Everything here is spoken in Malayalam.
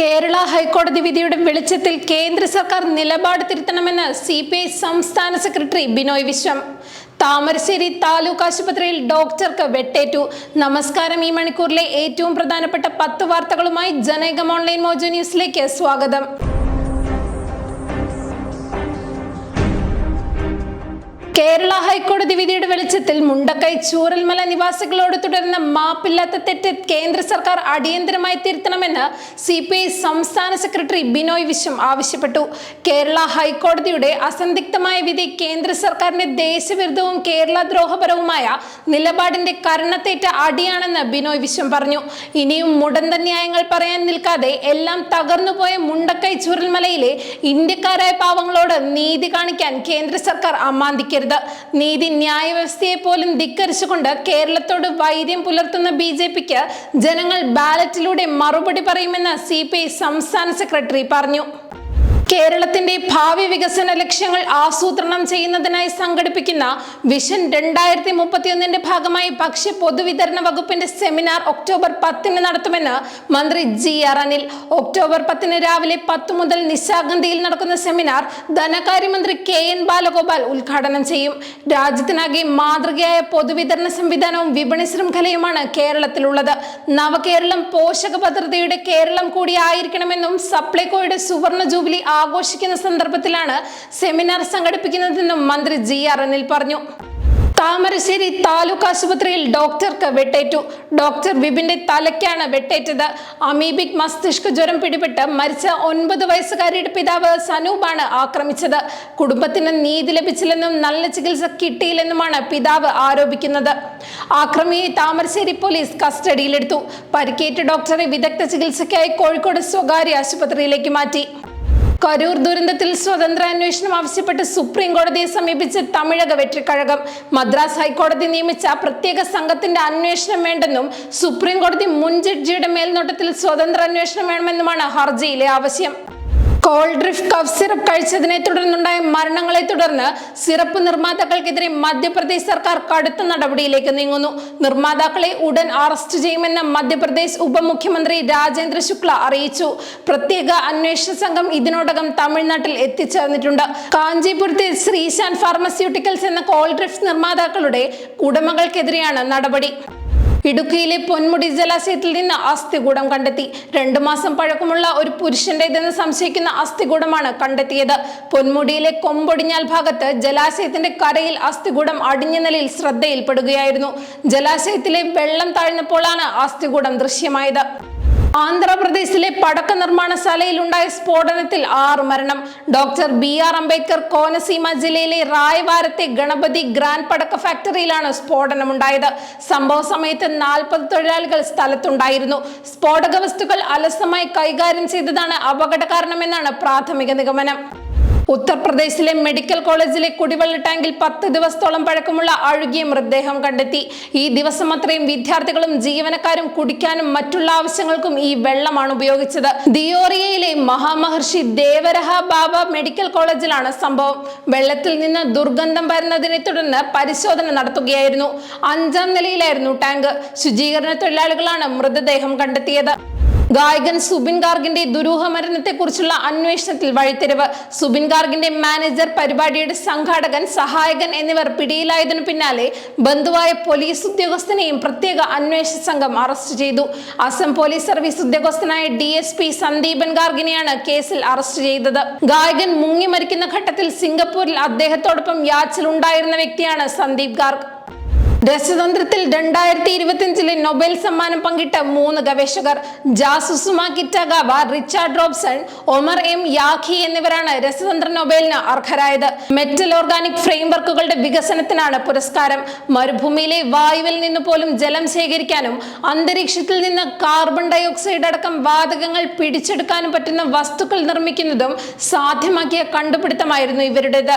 കേരള ഹൈക്കോടതി വിധിയുടെ വെളിച്ചത്തിൽ കേന്ദ്ര സർക്കാർ നിലപാട് തിരുത്തണമെന്ന് സി പി ഐ സംസ്ഥാന സെക്രട്ടറി ബിനോയ് വിശ്വം. താമരശ്ശേരി താലൂക്ക് ആശുപത്രിയിൽ ഡോക്ടർക്ക് വെട്ടേറ്റു. നമസ്കാരം ഈ മണിക്കൂറിലെ ഏറ്റവും പ്രധാനപ്പെട്ട പത്ത് വാർത്തകളുമായി ജനകം ഓൺലൈൻ മോജോ ന്യൂസിലേക്ക് സ്വാഗതം. ഹൈക്കോടതി വിധിയുടെ വെളിച്ചത്തിൽ മുണ്ടക്കൈ ചൂരൽമല നിവാസികളോട് തുടരുന്ന മാപ്പില്ലാത്ത തെറ്റ് കേന്ദ്ര സർക്കാർ അടിയന്തരമായി തിരുത്തണമെന്ന് സി പി ഐ സംസ്ഥാന സെക്രട്ടറി ബിനോയ് വിശ്വം ആവശ്യപ്പെട്ടു. കേരള ഹൈക്കോടതിയുടെ അസന്ദിഗ്ധമായ വിധി കേന്ദ്ര സർക്കാരിന്റെ ദേശവിരുദ്ധവും കേരള ദ്രോഹപരവുമായ നിലപാടിന്റെ കരണത്തേറ്റ അടിയാണെന്ന് ബിനോയ് വിശ്വം പറഞ്ഞു. ഇനിയും മുടന്ത ന്യായങ്ങൾ പറയാൻ നിൽക്കാതെ എല്ലാം തകർന്നുപോയ മുണ്ടക്കൈ ചൂരൽമലയിലെ ഇന്ത്യക്കാരായ പാവങ്ങളോട് നീതി കാണിക്കാൻ കേന്ദ്ര സർക്കാർ അമ്മാന്തിക്കരുത് നീതി ന്യായ വ്യവസ്ഥയെ പോലും ധിക്കരിച്ചുകൊണ്ട് കേരളത്തോട് വൈര്യം പുലർത്തുന്ന ബി ജെ പിക്ക് ജനങ്ങൾ ബാലറ്റിലൂടെ മറുപടി പറയുമെന്ന് സി സംസ്ഥാന സെക്രട്ടറി പറഞ്ഞു. കേരളത്തിന്റെ ഭാവി വികസന ലക്ഷ്യങ്ങൾ ആസൂത്രണം ചെയ്യുന്നതിനായി സംഘടിപ്പിക്കുന്ന വിഷൻ രണ്ടായിരത്തി മുപ്പത്തിയൊന്നിന്റെ ഭാഗമായി ഭക്ഷ്യ പൊതുവിതരണ വകുപ്പിന്റെ സെമിനാർ ഒക്ടോബർ പത്തിന് നടത്തുമെന്ന് മന്ത്രി ജി ആർ അനിൽ. ഒക്ടോബർ പത്തിന് രാവിലെ പത്ത് മുതൽ നിശാഗന്ധിയിൽ നടക്കുന്ന സെമിനാർ ധനകാര്യമന്ത്രി കെ എൻ ബാലഗോപാൽ ഉദ്ഘാടനം ചെയ്യും. രാജ്യത്തിനാകെ മാതൃകയായ പൊതുവിതരണ സംവിധാനവും വിപണി ശൃംഖലയുമാണ് കേരളത്തിലുള്ളത്. നവകേരളം പോഷക പദ്ധതിയുടെ കേരളം കൂടിയായിരിക്കണമെന്നും സപ്ലൈകോയുടെ സുവർണ ജൂബിലി ആഘോഷിക്കുന്ന സന്ദർഭത്തിലാണ് സെമിനാർ സംഘടിപ്പിക്കുന്നതെന്നും മന്ത്രി ജി ആർ അനിൽ പറഞ്ഞു. താമരശ്ശേരി താലൂക്ക് ആശുപത്രിയിൽ ഡോക്ടർക്ക് വെട്ടേറ്റു. ഡോക്ടർ വിപിന്റെ തലയ്ക്കാണ് വെട്ടേറ്റത്. അമീബിക് മസ്തിഷ്ക ജ്വരം പിടിപെട്ട് മരിച്ച ഒൻപത് വയസ്സുകാരിയുടെ പിതാവ് സനൂപാണ് ആക്രമിച്ചത്. കുടുംബത്തിന് നീതി ലഭിച്ചില്ലെന്നും നല്ല ചികിത്സ കിട്ടിയില്ലെന്നുമാണ് പിതാവ് ആരോപിക്കുന്നത്. ആക്രമിയെ താമരശ്ശേരി പോലീസ് കസ്റ്റഡിയിലെടുത്തു. പരിക്കേറ്റ ഡോക്ടറെ വിദഗ്ധ ചികിത്സയ്ക്കായി കോഴിക്കോട് സ്വകാര്യ ആശുപത്രിയിലേക്ക് മാറ്റി. കരൂർ ദുരന്തത്തിൽ സ്വതന്ത്ര അന്വേഷണം ആവശ്യപ്പെട്ട് സുപ്രീം കോടതിയെ സമീപിച്ച് തമിഴക വെറ്റിക്കഴകം. മദ്രാസ് ഹൈക്കോടതി നിയമിച്ച പ്രത്യേക സംഘത്തിന്റെ അന്വേഷണം വേണ്ടെന്നും സുപ്രീം കോടതി മുൻ ജഡ്ജിയുടെ മേൽനോട്ടത്തിൽ സ്വതന്ത്ര അന്വേഷണം വേണമെന്നുമാണ് ഹർജിയിലെ ആവശ്യം. കോൾഡ് ഡ്രിഫ്റ്റ് കഫ് സിറപ്പ് കഴിച്ചതിനെ തുടർന്നുണ്ടായ മരണങ്ങളെ തുടർന്ന് സിറപ്പ് നിർമ്മാതാക്കൾക്കെതിരെ മധ്യപ്രദേശ് സർക്കാർ കടുത്ത നടപടിയിലേക്ക് നീങ്ങുന്നു. നിർമ്മാതാക്കളെ ഉടൻ അറസ്റ്റ് ചെയ്യുമെന്ന് മധ്യപ്രദേശ് ഉപമുഖ്യമന്ത്രി രാജേന്ദ്ര ശുക്ല അറിയിച്ചു. പ്രത്യേക അന്വേഷണ സംഘം ഇതിനോടകം തമിഴ്നാട്ടിൽ എത്തിച്ചേർന്നിട്ടുണ്ട്. കാഞ്ചീപുരത്തെ ശ്രീശാൻ ഫാർമസ്യൂട്ടിക്കൽസ് എന്ന കോൾഡ് ഡ്രിഫ്റ്റ് നിർമ്മാതാക്കളുടെ ഉടമകൾക്കെതിരെയാണ് നടപടി. ഇടുക്കിയിലെ പൊന്മുടി ജലാശയത്തിൽ നിന്ന് അസ്ഥികൂടം കണ്ടെത്തി. രണ്ടു മാസം പഴക്കമുള്ള ഒരു പുരുഷന്റേതെന്ന് സംശയിക്കുന്ന അസ്ഥികൂടമാണ് കണ്ടെത്തിയത്. പൊന്മുടിയിലെ കൊമ്പൊടിഞ്ഞാൽ ഭാഗത്ത് ജലാശയത്തിന്റെ കരയിൽ അസ്ഥികൂടം അടിഞ്ഞ നിലയിൽ ശ്രദ്ധയിൽപ്പെടുകയായിരുന്നു. ജലാശയത്തിലെ വെള്ളം താഴ്ന്നപ്പോഴാണ് അസ്ഥികൂടം ദൃശ്യമായത്. ആന്ധ്രാപ്രദേശിലെ പടക്ക നിർമ്മാണശാലയിൽ ഉണ്ടായ സ്ഫോടനത്തിൽ ആറ് മരണം. Doctor B R Ambedkar Konaseema ജില്ലയിലെ റായ്വാരത്തെ ഗണപതി ഗ്രാൻഡ് പടക്ക ഫാക്ടറിയിലാണ് സ്ഫോടനം സ്ഫോടനമുണ്ടായത്. സംഭവ സമയത്ത് നാൽപ്പത് തൊഴിലാളികൾ സ്ഥലത്തുണ്ടായിരുന്നു. സ്ഫോടക വസ്തുക്കൾ അലസമായി കൈകാര്യം ചെയ്തതാണ് അപകട കാരണമെന്നാണ് പ്രാഥമിക നിഗമനം. ഉത്തർപ്രദേശിലെ മെഡിക്കൽ കോളേജിലെ കുടിവെള്ള ടാങ്കിൽ പത്ത് ദിവസത്തോളം പഴക്കമുള്ള അഴുകിയ മൃതദേഹം കണ്ടെത്തി. ഈ ദിവസം അത്രയും വിദ്യാർത്ഥികളും ജീവനക്കാരും കുടിക്കാനും മറ്റുള്ള ആവശ്യങ്ങൾക്കും ഈ വെള്ളമാണ് ഉപയോഗിച്ചത്. ദിയോറിയയിലെ മഹാമഹർഷി ദേവരഹ ബാബ മെഡിക്കൽ കോളേജിലാണ് സംഭവം. വെള്ളത്തിൽ നിന്ന് ദുർഗന്ധം വരുന്നതിനെ തുടർന്ന് പരിശോധന നടത്തുകയായിരുന്നു. അഞ്ചാം നിലയിലായിരുന്നു ടാങ്ക്. ശുചീകരണ തൊഴിലാളികളാണ് മൃതദേഹം കണ്ടെത്തിയത്. ഗായകൻ സുബിൻ ഗാർഗിന്റെ ദുരൂഹ മരണത്തെക്കുറിച്ചുള്ള അന്വേഷണത്തിൽ വഴിത്തിരിവ്. സുബിൻ ഗാർഗിന്റെ മാനേജർ പരിപാടിയുടെ സംഘാടകൻ സഹായകൻ എന്നിവർ പിടിയിലായതിനു പിന്നാലെ ബന്ധുവായ പോലീസ് ഉദ്യോഗസ്ഥനെയും പ്രത്യേക അന്വേഷണ സംഘം അറസ്റ്റ് ചെയ്തു. അസം പോലീസ് സർവീസ് ഉദ്യോഗസ്ഥനായ ഡി എസ് പി സന്ദീപൻ ഗാർഗിനെയാണ് കേസിൽ അറസ്റ്റ് ചെയ്തത്. ഗായകൻ മുങ്ങി മരിക്കുന്ന ഘട്ടത്തിൽ സിംഗപ്പൂരിൽ അദ്ദേഹത്തോടൊപ്പം യാച്ചിലുണ്ടായിരുന്ന വ്യക്തിയാണ് സന്ദീപ് ഗാർഗ്. രസതന്ത്രത്തിൽ രണ്ടായിരത്തി ഇരുപത്തിയഞ്ചിലെ നൊബേൽ സമ്മാനം പങ്കിട്ട മൂന്ന് ഗവേഷകർ Susumu Kitagawa Richard Robson Omar M Yaghi എന്നിവരാണ് രസതന്ത്ര നൊബേലിന് അർഹരായത്. മെറ്റൽ ഓർഗാനിക് ഫ്രെയിംവർക്കുകളുടെ വികസനത്തിനാണ് പുരസ്കാരം. മരുഭൂമിയിലെ വായുവിൽ നിന്ന് പോലും ജലം ശേഖരിക്കാനും അന്തരീക്ഷത്തിൽ നിന്ന് കാർബൺ ഡയോക്സൈഡ് അടക്കം വാതകങ്ങൾ പിടിച്ചെടുക്കാനും പറ്റുന്ന വസ്തുക്കൾ നിർമ്മിക്കുന്നതും സാധ്യമാക്കിയ കണ്ടുപിടുത്തമായിരുന്നു ഇവരുടേത്.